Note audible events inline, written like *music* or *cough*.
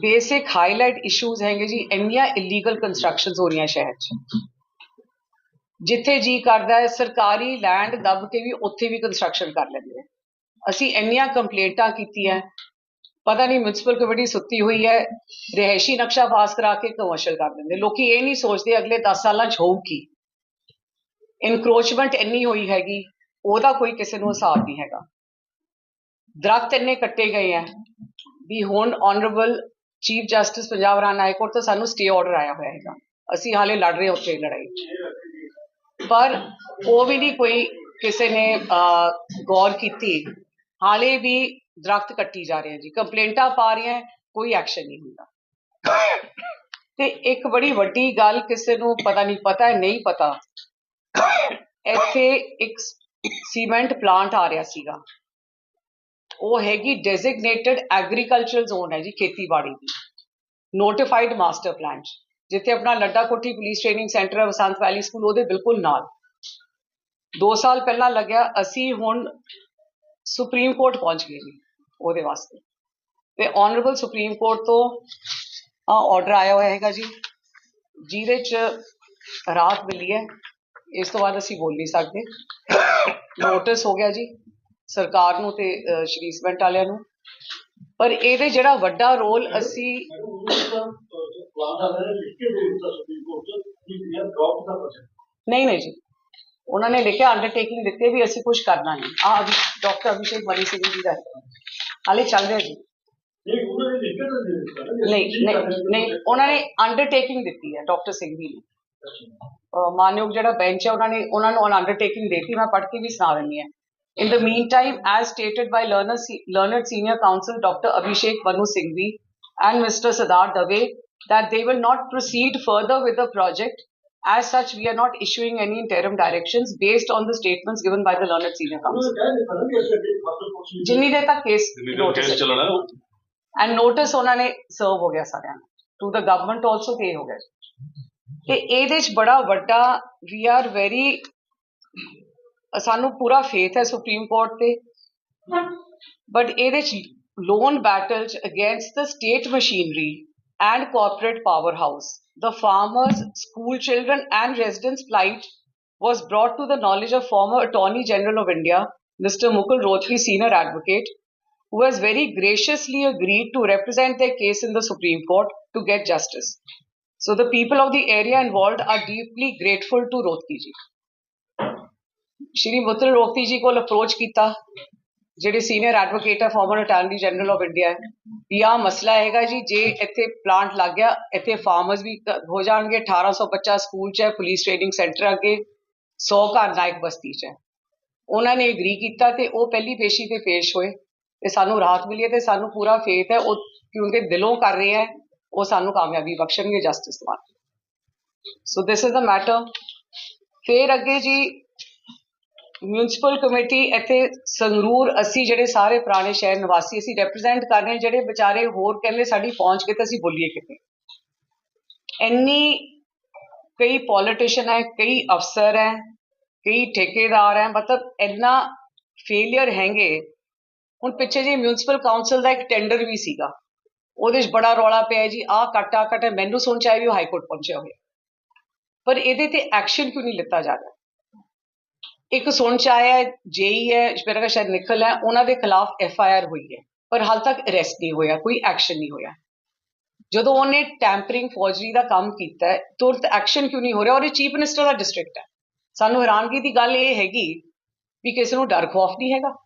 Basic highlight issues ਹੈਗੇ ਜੀ, ਇੰਨੀਆਂ ਇਲੀਗਲ ਕੰਸਟਰਕਸ਼ਨਸ ਹੋ ਰਹੀਆਂ ਸ਼ਹਿਰ 'ਚ। ਜਿੱਥੇ ਜੀ ਕਰਦਾ ਹੈ, ਸਰਕਾਰੀ ਲੈਂਡ ਦੱਬ ਕੇ ਵੀ ਉੱਥੇ ਵੀ ਕੰਸਟਰਕਸ਼ਨ ਕਰ ਲੈਂਦੇ ਆ। ਅਸੀਂ ਇੰਨੀਆਂ ਕੰਪਲੇਂਟਾਂ ਕੀਤੀਆਂ ਪਤਾ ਨਹੀਂ ਮਿਊਨਿਸਪਲ ਕਮੇਟੀ ਸੁੱਤੀ ਹੋਈ ਹੈ, ਰਿਹਾਇਸ਼ੀ ਨਕਸ਼ਾ ਪਾਸ ਕਰਾ ਕੇ ਕਮਰਸ਼ੀਅਲ ਕਰ ਦਿੰਦੇ। ਲੋਕੀ ਇਹ ਨਹੀਂ ਸੋਚਦੇ ਅਗਲੇ 10 ਸਾਲਾਂ 'ਚ ਹੋਊ ਕੀ। ਇਨਕਰੋਚਮੈਂਟ ਇੰਨੀ ਹੋਈ ਹੈਗੀ, ਉਹਦਾ ਕੋਈ ਕਿਸੇ ਨੂੰ ਹਿਸਾਬ ਨਹੀਂ ਹੈਗਾ। ਦਰਖਤ ਇੰਨੇ ਕੱਟੇ ਗਏ ਆ ਵੀ ਹੁਣ honourable chief justice Punjab Haryana high court ਤੋਂ ਸਾਨੂੰ ਸਟੇ ਆਰਡਰ ਆਇਆ ਹੋਇਆ ਹੈਗਾ। ਅਸੀਂ ਹਾਲੇ ਲੜ ਰਹੇ ਉੱਥੇ ਲੜਾਈ ਪਰ ਉਹ ਵੀ ਨਹੀਂ ਕੋਈ ਕਿਸੇ ਨੇ ਗੌਰ ਕੀਤੀ। ਹਾਲੇ ਵੀ ਦਰਖਤ ਕੱਟੀ ਜਾ ਰਹੇ ਆ ਜੀ। ਕੰਪਲੇਂਟਾਂ ਪਾ ਰਹੀਆਂ ਕੋਈ ਐਕਸ਼ਨ ਨਹੀਂ ਹੁੰਦਾ। ਤੇ ਇੱਕ ਬੜੀ ਵੱਡੀ ਗੱਲ ਕਿਸੇ ਨੂੰ ਪਤਾ ਨਹੀਂ ਪਤਾ ਹੈ ਨਹੀਂ ਪਤਾ। ਇੱਥੇ ਇੱਕ ਸੀਮੈਂਟ ਪਲਾਂਟ ਆ ਰਿਹਾ ਸੀਗਾ। ਉਹ ਹੈਗੀ ਡੈਜ਼ਿਗਨੇਟਡ ਐਗਰੀਕਲਚਰਲ ਜ਼ੋਨ ਹੈ ਜੀ, ਖੇਤੀਬਾੜੀ ਦੀ। ਨੋਟੀਫਾਈਡ ਮਾਸਟਰ ਪਲਾਨ ਜਿੱਥੇ ਆਪਣਾ ਲੱਡਾ ਕੋਠੀ ਪੁਲਿਸ ਟ੍ਰੇਨਿੰਗ ਸੈਂਟਰ ਹੈ ਵਸੰਤ ਵੈਲੀ ਸਕੂਲ ਉਹਦੇ ਬਿਲਕੁਲ ਨਾਲ। 2 ਸਾਲ ਪਹਿਲਾਂ ਲੱਗਿਆ, ਅਸੀਂ ਹੁਣ ਸੁਪਰੀਮ ਕੋਰਟ ਪਹੁੰਚ ਗਏ ਜੀ, ਉਹਦੇ ਵਾਸਤੇ। ਤੇ ਆਨਰੇਬਲ ਸੁਪਰੀਮ ਕੋਰਟ ਤੋਂ ਆਰਡਰ ਆਇਆ ਹੋਇਆ ਹੈਗਾ ਜੀ। ਜਿਹਦੇ ਚ ਰਾਤ ਮਿਲੀ ਹੈ। ਇਸ ਤੋਂ ਬਾਅਦ ਅਸੀਂ ਬੋਲ ਨਹੀਂ ਸਕਦੇ। *coughs* ਨੋਟਿਸ ਹੋ ਗਿਆ ਜੀ। ਸਰਕਾਰ ਨੂੰ ਤੇ ਅਹ, ਸ਼੍ਰੀ ਸੀਮੈਂਟ ਵਾਲਿਆਂ ਨੂੰ। ਪਰ ਇਹਦੇ ਜਿਹੜਾ ਵੱਡਾ ਰੋਲ ਅਸੀਂ ਨਹੀਂ ਨਹੀਂ ਜੀ। ਉਹਨਾਂ ਨੇ ਲਿਖਿਆ ਅੰਡਰਟੇਕਿੰਗ ਦਿੱਤੇ ਵੀ ਅਸੀਂ ਕੁਝ ਕਰਨਾ ਨਹੀਂ। ਆ ਡਾਕਟਰ ਅਭਿਸ਼ੇਕ ਮਨੀ ਸਿੰਘ ਜੀ ਦਾ। ਹਾਲੇ ਚੱਲ ਰਿਹਾ ਜੀ। ਨਹੀਂ ਨਹੀਂ ਉਹਨਾਂ ਨੇ ਅੰਡਰਟੇਕਿੰਗ ਦਿੱਤੀ ਹੈ ਡਾਕਟਰ ਸਿੰਘ ਜੀ ਨੇ। ਮਾਨਯੋਗ ਜਿਹੜਾ ਬੈਂਚ ਹੈ ਉਹਨਾਂ ਨੇ ਉਹਨਾਂ ਨੂੰ ਅੰਡਰਟੇਕਿੰਗ ਦਿੱਤੀ ਮੈਂ ਪੜ੍ਹ ਕੇ ਵੀ ਸੁਣਾ ਦਿੰਦੀ ਹਾਂ। In the meantime, as stated by learned, learned senior counsel Dr. Abhishek Manu Singhvi and Mr. Siddharth Dave, that they will not proceed further with the project. As such, we are not issuing any interim directions based on the statements given by the learned senior counsel. ਜਿੰਨੀ ਦੇਰ ਤੱਕ case notice ਚੱਲਣਾ and notice ਉਹਨਾਂ ਨੇ ਸਰਵ ਹੋ ਗਿਆ ਸਾਰਿਆਂ ਨੂੰ ਟੂ ਦਾ ਗਵਰਨਮੈਂਟ ਆਲਸੋ ਤੇ ਹੋ ਗਿਆ ਤੇ ਇਹਦੇ ਚ ਬੜਾ ਵੱਡਾ ਵੀ ਆਰ ਵੈਰੀ ਸਾਨੂੰ ਪੂਰਾ ਫੇਥ ਹੈ ਸੁਪਰੀਮ ਕੋਰਟ ਤੇ ਬਟ ਇਹਦੇ ਚ ਲੋਨ ਬੈਟਲ ਚ against the state machinery and corporate powerhouse the farmers school children and residents plight was brought to the knowledge of former attorney general of india mr mukul rohri senior advocate who has very graciously agreed to represent their case in the Supreme Court to get justice. So the people of the area involved are deeply grateful to Rohti ji. Shri Mukul Rohatgi ji ਕੋਲ approach ਕੀਤਾ, ਜਿਹੜੇ senior advocate ਹੈ former attorney general of India ਵੀ ਆਹ ਮਸਲਾ ਹੈਗਾ ਜੀ, ਜੇ ਇੱਥੇ ਪਲਾਂਟ ਲੱਗ ਗਿਆ, ਇੱਥੇ ਫਾਰਮਰਸ ਵੀ ਹੋ ਜਾਣਗੇ 1800 ਬੱਚਾ ਸਕੂਲ ਚ ਹੈ ਪੁਲਿਸ ਟ੍ਰੇਨਿੰਗ ਸੈਂਟਰ ਅੱਗੇ 100 ਘਰ ਨਾਇਕ ਬਸਤੀ ਚ ਹੈ। ਉਹਨਾਂ ਨੇ ਐਗਰੀ ਕੀਤਾ ਤੇ ਉਹ ਪਹਿਲੀ ਪੇਸ਼ੀ ਤੇ ਪੇਸ਼ ਹੋਏ। ਤੇ ਸਾਨੂੰ ਰਾਹਤ ਮਿਲੀ ਹੈ ਤੇ ਸਾਨੂੰ ਪੂਰਾ ਫੇਥ ਹੈ, ਉਹ ਕਿਉਂਕਿ ਦਿਲੋਂ ਕਰ ਰਹੇ ਹੈ, ਉਹ ਸਾਨੂੰ ਕਾਮਯਾਬੀ ਬਖਸ਼ਣਗੇ ਜਸਟਿਸ ਤੋਂ so this is the matter ਫੇਰ ਅੱਗੇ ਜੀ ਮਿਊਨਿਸਪਲ ਕਮੇਟੀ ਇੱਥੇ ਸੰਗਰੂਰ ਅਸੀਂ ਜਿਹੜੇ ਸਾਰੇ ਪੁਰਾਣੇ ਸ਼ਹਿਰ ਨਿਵਾਸੀ ਅਸੀਂ ਰਿਪਰੈਜ਼ੈਂਟ ਕਰ ਰਹੇ ਜਿਹੜੇ ਵਿਚਾਰੇ ਹੋਰ ਕਹਿੰਦੇ ਸਾਡੀ ਪਹੁੰਚ ਕੇ ਤਾਂ ਅਸੀਂ ਬੋਲੀਏ ਕਿਤੇ ਇੰਨੀ ਕਈ ਪੋਲੀਟੀਸ਼ੀਅਨ ਹੈ, ਕਈ ਅਫਸਰ ਹੈ, ਕਈ ਠੇਕੇਦਾਰ ਹੈ, ਮਤਲਬ ਇੰਨਾ ਫੇਲਿਅਰ ਹੈਗੇ। ਹੁਣ ਪਿੱਛੇ ਜੇ ਮਿਊਨਿਸਪਲ ਕਾਉਂਸਲ ਦਾ ਇੱਕ ਟੈਂਡਰ ਵੀ ਸੀਗਾ। ਉਹਦੇ 'ਚ ਬੜਾ ਰੌਲਾ ਪਿਆ ਜੀ, ਆਹ ਕੱਟਾ ਕੱਟ ਮੈਨੂੰ ਸੁਣ ਚ ਆਇਆ ਵੀ ਉਹ ਹਾਈ ਕੋਰਟ ਪਹੁੰਚਿਆ ਹੋਇਆ। ਪਰ ਇਹਦੇ ਤੇ ਐਕਸ਼ਨ ਕਿਉਂ ਨਹੀਂ ਲਿੱਤਾ ਜਾ ਰਿਹਾ? ਇੱਕ ਸੁਣ ਚ ਆਇਆ ਜੇਈ ਹੈ, ਮੇਰਾ ਖਿਆਲ ਸ਼ਾਇਦ ਨਿਕਲ ਹੈ, ਉਹਨਾਂ ਦੇ ਖਿਲਾਫ ਐਫ ਆਈ ਆਰ ਹੋਈ ਹੈ, ਪਰ ਹਾਲ ਤੱਕ ਅਰੈਸਟ ਨਹੀਂ ਹੋਇਆ, ਕੋਈ ਐਕਸ਼ਨ ਨਹੀਂ ਹੋਇਆ। ਜਦੋਂ ਉਹਨੇ ਟੈਂਪਰਿੰਗ, ਫੌਜਰੀ ਦਾ ਕੰਮ ਕੀਤਾ ਹੈ, ਤੁਰਤ ਐਕਸ਼ਨ ਕਿਉਂ ਨਹੀਂ ਹੋ ਰਿਹਾ? ਔਰ ਇਹ ਚੀਫ ਮਿਨਿਸਟਰ ਦਾ ਡਿਸਟ੍ਰਿਕਟ ਹੈ। ਸਾਨੂੰ ਹੈਰਾਨਗੀ ਦੀ ਗੱਲ ਇਹ ਹੈਗੀ ਵੀ ਕਿਸੇ ਨੂੰ ਡਰ ਖੌਫ ਨਹੀਂ ਹੈਗਾ।